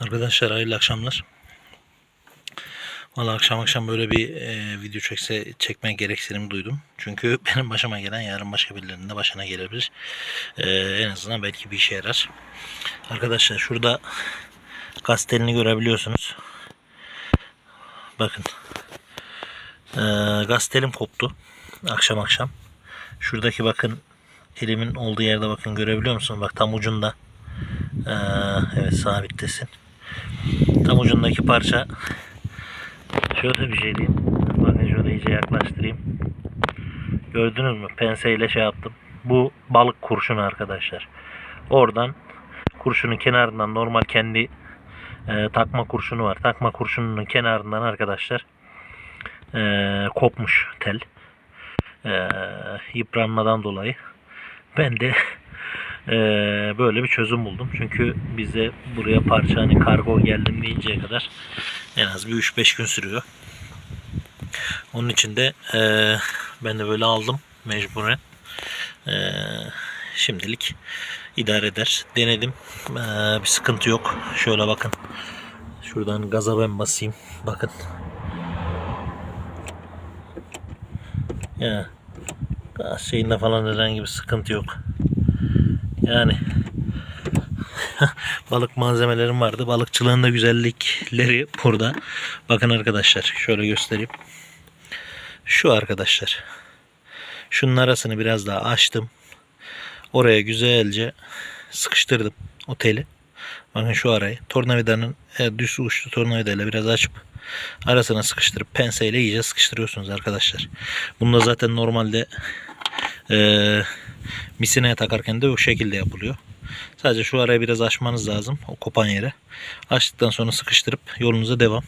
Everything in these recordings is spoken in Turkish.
Arkadaşlar hayırlı akşamlar. Valla akşam akşam böyle bir e, video çekse çekme gereksinimi duydum. Çünkü benim başıma gelen yarın başka birilerinin de başına gelebilir. E, en azından belki bir işe yarar. Arkadaşlar şurada gaz görebiliyorsunuz. Bakın. E, gaz koptu. Akşam akşam. Şuradaki bakın elimin olduğu yerde bakın görebiliyor musunuz? Bak tam ucunda. Ee, evet sabittesin. Tam ucundaki parça şöyle bir şey diyeyim. Bakın şöyle iyice yaklaştırayım. Gördünüz mü? Penseyle şey yaptım. Bu balık kurşunu arkadaşlar. Oradan kurşunun kenarından normal kendi e, takma kurşunu var. Takma kurşunun kenarından arkadaşlar e, kopmuş tel. E, yıpranmadan dolayı. Ben de ee, böyle bir çözüm buldum. Çünkü bize buraya parça hani kargo geldim deyinceye kadar en az bir 3-5 gün sürüyor. Onun için de ee, ben de böyle aldım mecburen. Ee, şimdilik idare eder. Denedim. Ee, bir sıkıntı yok. Şöyle bakın. Şuradan gaza ben basayım. Bakın. Ya. Şeyinde falan herhangi bir sıkıntı yok. Yani balık malzemelerim vardı. Balıkçılığın da güzellikleri burada. Bakın arkadaşlar şöyle göstereyim. Şu arkadaşlar. Şunun arasını biraz daha açtım. Oraya güzelce sıkıştırdım o teli. Bakın şu arayı. Tornavidanın e, düz uçlu tornavidayla biraz açıp arasına sıkıştırıp penseyle iyice sıkıştırıyorsunuz arkadaşlar. Bunda zaten normalde eee misineye takarken de o şekilde yapılıyor. Sadece şu arayı biraz açmanız lazım. O kopan yere. Açtıktan sonra sıkıştırıp yolunuza devam.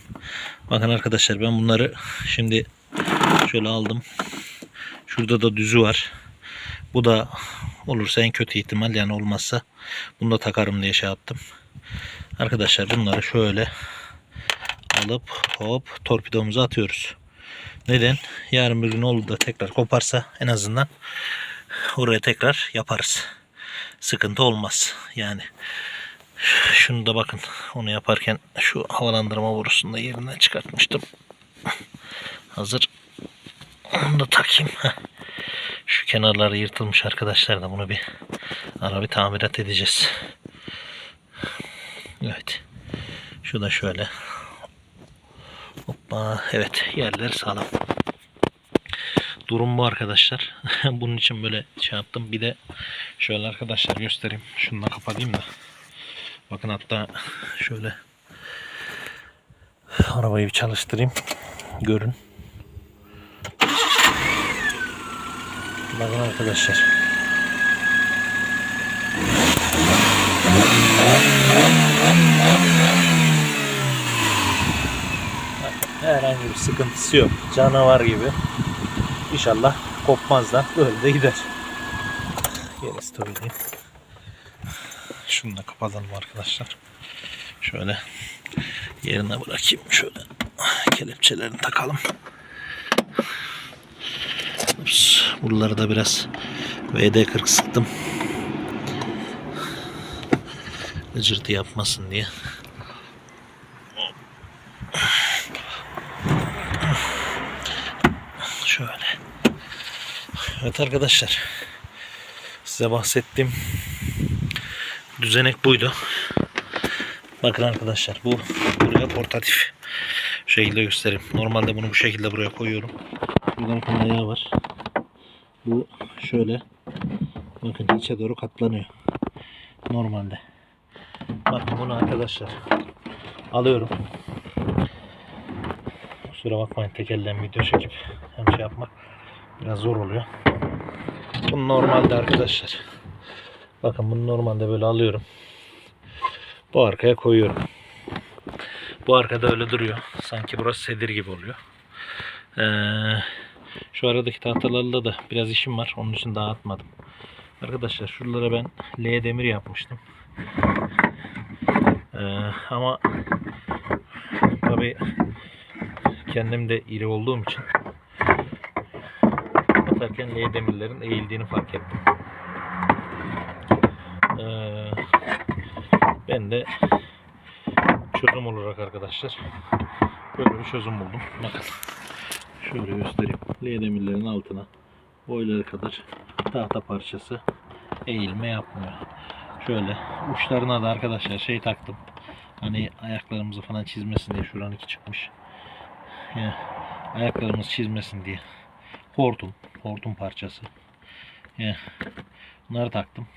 Bakın arkadaşlar ben bunları şimdi şöyle aldım. Şurada da düzü var. Bu da olursa en kötü ihtimal yani olmazsa bunu da takarım diye şey yaptım. Arkadaşlar bunları şöyle alıp hop torpidomuza atıyoruz. Neden? Yarın bir gün oldu da tekrar koparsa en azından oraya tekrar yaparız. Sıkıntı olmaz. Yani şunu da bakın onu yaparken şu havalandırma borusunu da yerinden çıkartmıştım. Hazır. Onu da takayım. Şu kenarları yırtılmış arkadaşlar da bunu bir ara bir tamirat edeceğiz. Evet. Şu da şöyle. Hoppa. Evet yerler sağlam durum bu arkadaşlar. Bunun için böyle şey yaptım. Bir de şöyle arkadaşlar göstereyim. Şunu da kapatayım da. Bakın hatta şöyle arabayı bir çalıştırayım. Görün. Bakın arkadaşlar. Herhangi bir sıkıntısı yok. Canavar gibi. İnşallah kopmaz da böyle de gider. Yere stop edeyim. Şunu da kapatalım arkadaşlar. Şöyle yerine bırakayım. Şöyle kelepçelerini takalım. Ups, buraları da biraz VD40 sıktım. Gıcırtı yapmasın diye. Şöyle. Evet arkadaşlar. Size bahsettiğim düzenek buydu. Bakın arkadaşlar bu buraya portatif şekilde göstereyim. Normalde bunu bu şekilde buraya koyuyorum. Buradan bakın ayağı var. Bu şöyle bakın içe doğru katlanıyor. Normalde. Bakın bunu arkadaşlar alıyorum. Kusura bakmayın tek video çekip hem şey yapmak biraz zor oluyor. Bunu normalde arkadaşlar bakın bunu normalde böyle alıyorum. Bu arkaya koyuyorum. Bu arkada öyle duruyor. Sanki burası sedir gibi oluyor. Ee, şu aradaki tahtalarla da biraz işim var. Onun için dağıtmadım. Arkadaşlar şuralara ben L demir yapmıştım. Ee, ama tabi kendim de iri olduğum için atarken L demirlerin eğildiğini fark ettim. Ee, ben de çözüm olarak arkadaşlar böyle bir çözüm buldum. Bakın şöyle göstereyim. L demirlerin altına boyları kadar tahta parçası eğilme yapmıyor. Şöyle uçlarına da arkadaşlar şey taktım. Hani ayaklarımızı falan çizmesin diye şuranın iki çıkmış. Ya, ayaklarımız çizmesin diye. Hortum, hortum parçası. Ya, bunları taktım.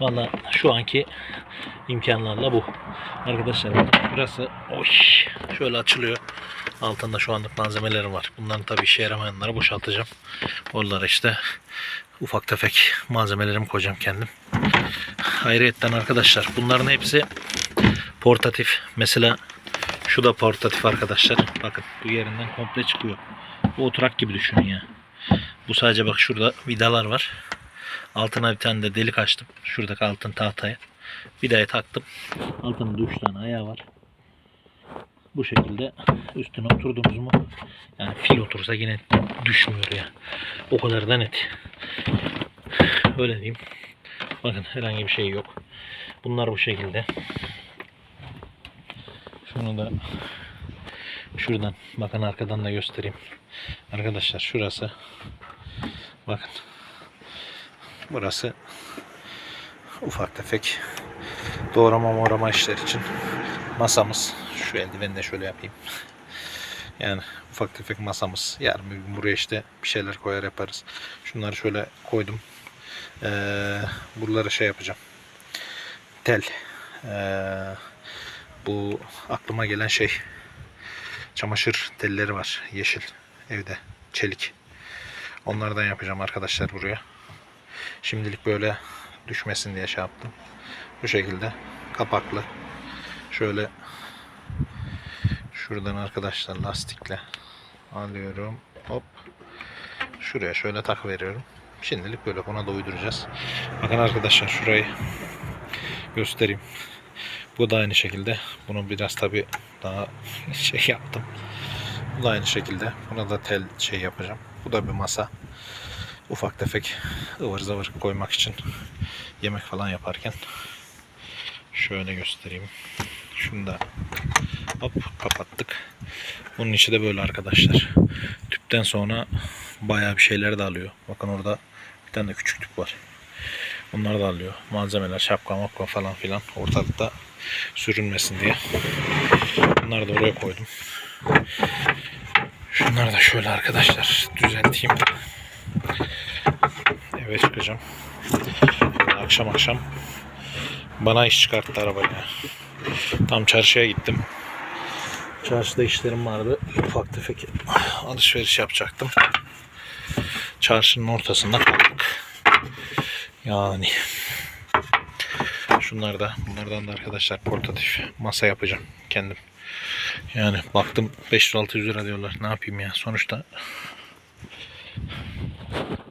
Valla şu anki imkanlarla bu. Arkadaşlar burası oş, şöyle açılıyor. Altında şu anlık malzemelerim var. Bunların tabii işe yaramayanları boşaltacağım. Oralara işte ufak tefek malzemelerimi koyacağım kendim. Hayriyetten arkadaşlar bunların hepsi portatif. Mesela şu da portatif arkadaşlar. Bakın bu yerinden komple çıkıyor. Bu oturak gibi düşünün ya. Bu sadece bak şurada vidalar var. Altına bir tane de delik açtım. Şuradaki altın tahtaya. Vidayı taktım. Altında da üç tane ayağı var. Bu şekilde üstüne oturduğumuz mu yani fil otursa yine düşmüyor ya. O kadar da net. Öyle diyeyim. Bakın herhangi bir şey yok. Bunlar bu şekilde. Şunu da şuradan bakın arkadan da göstereyim. Arkadaşlar şurası bakın. Burası ufak tefek doğrama morama işler için masamız. Şu eldiveni de şöyle yapayım. Yani ufak tefek masamız. Yarın bir gün buraya işte bir şeyler koyar yaparız. Şunları şöyle koydum. Ee, buralara şey yapacağım. Tel. Ee, bu aklıma gelen şey çamaşır telleri var yeşil evde çelik. Onlardan yapacağım arkadaşlar buraya. Şimdilik böyle düşmesin diye şey yaptım. Bu şekilde kapaklı. Şöyle şuradan arkadaşlar lastikle alıyorum. Hop. Şuraya şöyle tak veriyorum. Şimdilik böyle buna da uyduracağız. Bakın arkadaşlar şurayı göstereyim bu da aynı şekilde. Bunu biraz tabi daha şey yaptım. Bu da aynı şekilde. Buna da tel şey yapacağım. Bu da bir masa. Ufak tefek ıvır zıvır koymak için yemek falan yaparken şöyle göstereyim. Şunu da hop kapattık. Bunun içi de böyle arkadaşlar. Tüpten sonra bayağı bir şeyler de alıyor. Bakın orada bir tane de küçük tüp var. Bunlar da alıyor. Malzemeler, şapka, mapka falan filan ortalıkta sürünmesin diye. Bunları da oraya koydum. Şunları da şöyle arkadaşlar düzelteyim. Eve çıkacağım. Akşam akşam bana iş çıkarttı arabayla. Tam çarşıya gittim. Çarşıda işlerim vardı. Ufak tefek alışveriş yapacaktım. Çarşının ortasında kaldık. Yani şunlar da bunlardan da arkadaşlar portatif masa yapacağım kendim. Yani baktım 500-600 lira diyorlar. Ne yapayım ya? Sonuçta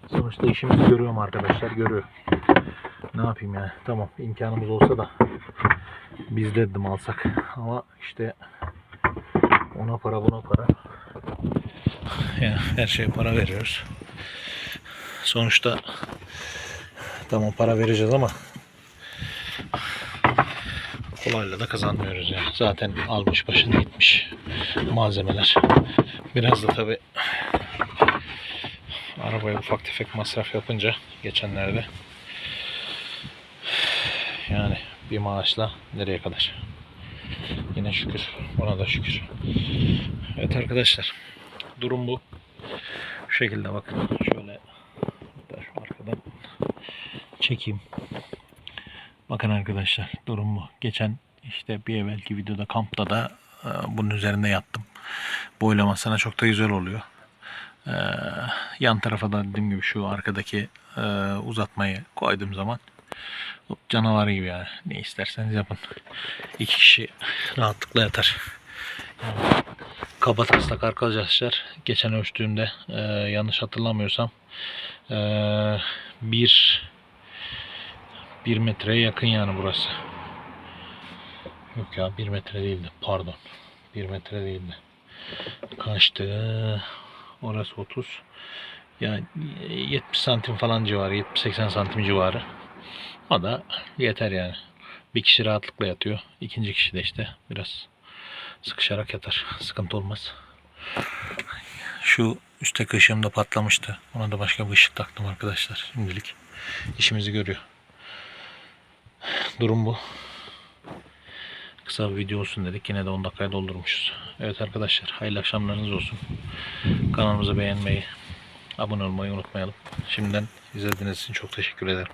sonuçta işimizi görüyorum arkadaşlar. Görüyor. Ne yapayım ya? Tamam imkanımız olsa da biz de dedim alsak. Ama işte ona para buna para. Ya her şeye para veriyoruz. Sonuçta tamam para vereceğiz ama kolayla da kazanmıyoruz ya. Zaten almış başını gitmiş malzemeler. Biraz da tabi arabaya ufak tefek masraf yapınca geçenlerde yani bir maaşla nereye kadar? Yine şükür. Ona da şükür. Evet arkadaşlar. Durum bu. Şu şekilde bakın. Şöyle şu arkadan çekeyim. Bakın arkadaşlar durum bu. Geçen işte bir evvelki videoda kampta da e, bunun üzerinde yattım. Boylamasına çok da güzel oluyor. E, yan tarafa da dediğim gibi şu arkadaki e, uzatmayı koyduğum zaman canavar gibi yani. Ne isterseniz yapın. İki kişi rahatlıkla yatar. Yani, kaba taslak arkadaşlar geçen ölçtüğümde yanlış hatırlamıyorsam bir bir metreye yakın yani burası. Yok ya bir metre değildi pardon. Bir metre değildi. Kaçtı? Orası 30. Yani 70 santim falan civarı. 70-80 santim civarı. O da yeter yani. Bir kişi rahatlıkla yatıyor. İkinci kişi de işte biraz sıkışarak yatar. Sıkıntı olmaz. Şu üstteki ışığım da patlamıştı. Ona da başka bir ışık taktım arkadaşlar. Şimdilik işimizi görüyor. Durum bu. Kısa bir video olsun dedik. Yine de 10 dakikaya doldurmuşuz. Evet arkadaşlar hayırlı akşamlarınız olsun. Kanalımızı beğenmeyi, abone olmayı unutmayalım. Şimdiden izlediğiniz için çok teşekkür ederim.